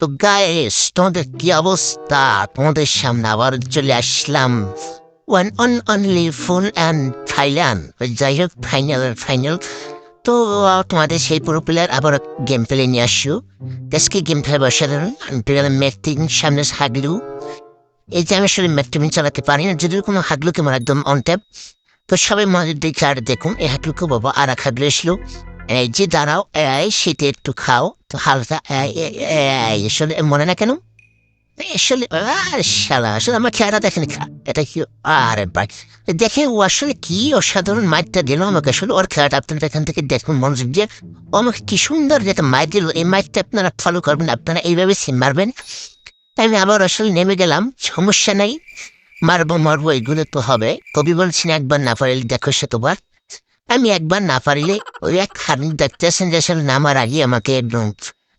তো গাইস তোমাদের কি অবস্থা? তোমাদের সামনে আবার চলে আসলাম। One on only full and Thailand যাই হোক ফাইনাল ফাইনাল তো তোমাদের সেই পুরো প্লেয়ার আবার গেম প্লে নিয়ে আসছো আজকে গেম খেলে অসাধারণ? ম্যাথিং সামনে হাগলু। এই যে আমি আসলে ম্যাথটিমিন চালাতে পারি না, যদিও কোনো হাগলুকে আমার একদম অন ট্যাপ তো সবাই মনে দেখে আর দেখুন, এই হাগলুকে বাবা আর এক হাগলু এসলো। এই যে দাঁড়াও, এই শীতে একটু খাও, তো হালকা আসলে মনে না কেন? আসলে, আর শালা, আসলে আমার খেয়াটা দেখেন এটা কি, আরে ভাই দেখে ও আসলে কি অসাধারণ মাইটটা দিল আমাকে, আসলে ওর খেলাটা আপনারা এখান থেকে দেখুন, মনোযোগ দিয়ে। ও আমাকে কি সুন্দর যেটা মাইট দিল, এই মাইটটা আপনারা ফলো করবেন, আপনারা এইভাবে সিম মারবেন। আমি আবার আসলে নেমে গেলাম, সমস্যা নাই, মারবো মারবো, এগুলো তো হবে। কবি বলছেন, একবার না পারিলে দেখো শতবার আমি একবার না পারিলে ওই এক দেখতেছেন যে আসলে নামার আগে আমাকে একদম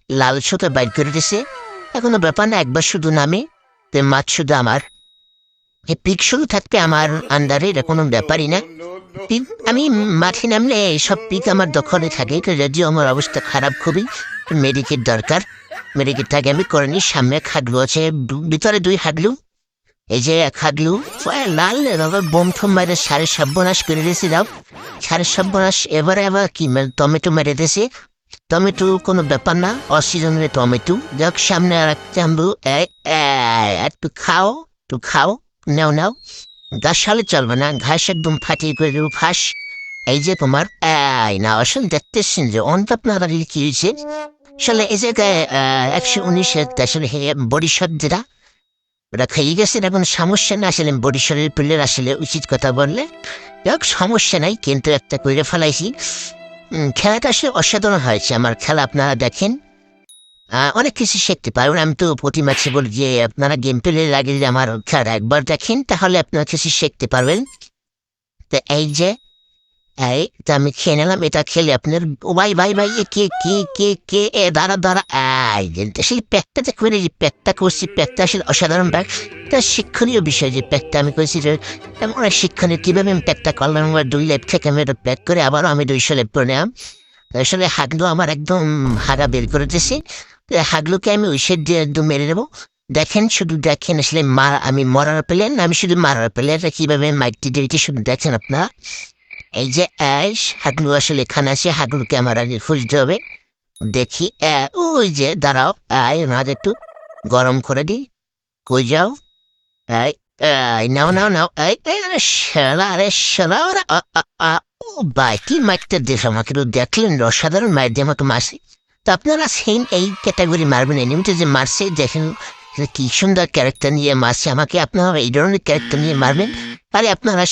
লাল সুতো বাইর করে দিছে। এখনও ব্যাপার না, একবার শুধু নামে, তে মাছ শুধু আমার। পিক শুধু থাকতে আমার আন্ডারে এটা কোনো ব্যাপারই না। আমি মাঠে নামলে সব পিক আমার দখলে থাকে, তো যদিও আমার অবস্থা খারাপ খুবই মেডিকেট দরকার। মেডিকেটটাকে আমি করে নিই সামনে এক আছে, ভিতরে দুই হাগলু এই যে হাগলু লাল এবার বোম ঠোম মারে সাড়ে সর্বনাশ করে দিয়েছি দাও সাড়ে সর্বনাশ এবারে আবার কি টমেটো মেরে দিয়েছে। টমেটো কোনো ব্যাপার না অসিজনের টমেটো। যাক সামনে আর এক চাম্বু এই, এই, একটু খাও একটু খাও নাও নাও। গাছ সালে চলবে না ঘাস একদম ফাটিয়ে করে দেবো ফাঁস। এই যে তোমার না আসলে দেখতেছেন যে অন্ত কি হয়েছে। আসলে এই জায়গায় একশো উনিশে আসলে বরিশাল যেটা ওরা খেয়ে গেছে এখন সমস্যা না আসলে বরিশালের প্লেয়ার আসলে উচিত কথা বললে। যাক, সমস্যা নাই, কিন্তু একটা করে ফেলাইছি। খেলাটা আসলে অসাধারণ হয়েছে, আমার খেলা আপনারা দেখেন। অনেক কিছু শিখতে পারবেন আমি তো প্রতি ম্যাচে বলি যে, আপনারা গেম প্লে লাগে যে আমার খেলা একবার দেখেন, তাহলে আপনারা কিছু শিখতে পারবেন। তো এই যে এই তো আমি খেয়ে নিলাম এটা খেলে আপনার ভাই ভাই ভাই কে কে কে কে এ দাঁড়া দাঁড়া এই সেই প্যাকটা যে করে যে প্যাকটা করছি প্যাকটা আসলে অসাধারণ প্যাক এটা শিক্ষণীয় বিষয় যে প্যাকটা আমি করেছি এমন শিক্ষণীয় কীভাবে আমি প্যাকটা করলাম আমার দুই লেপ থেকে আমি এটা প্যাক করে আবারও আমি দুইশো লেপ করে নিলাম আসলে হাগলু আমার একদম হাগা বের করে দিয়েছে তো হাগলুকে আমি সাইড দিয়ে একদম মেরে দেবো দেখেন শুধু দেখেন আসলে মার আমি মরার প্লেয়ার না আমি শুধু মারার প্লেয়ারটা কীভাবে মাইকটি দিয়েছি শুধু দেখেন আপনারা এই যে অ্যাশ হাগলু আসলে এখানে আছে হাগলুকে আমার আগে খুঁজতে হবে দেখি ওই যে, দাঁড়াও আয় ওনাদের একটু গরম করে দিই। কই যাও? এই নাও নাও নাও, এই আরে শালা ওরা ও ভাই কি মারতে দেশ আমাকে দেখলেন অসাধারণ মায়ের দিয়ে মতো মারছে। তো আপনারা সেম এই ক্যাটাগরি মারবেন এনিমিতে যে মারছে, দেখেন কি সুন্দর ক্যারেক্টার নিয়ে মারছে, আমাকে আপনারা এই ধরনের ক্যারেক্টার নিয়ে মারবেন। আরে আপনারা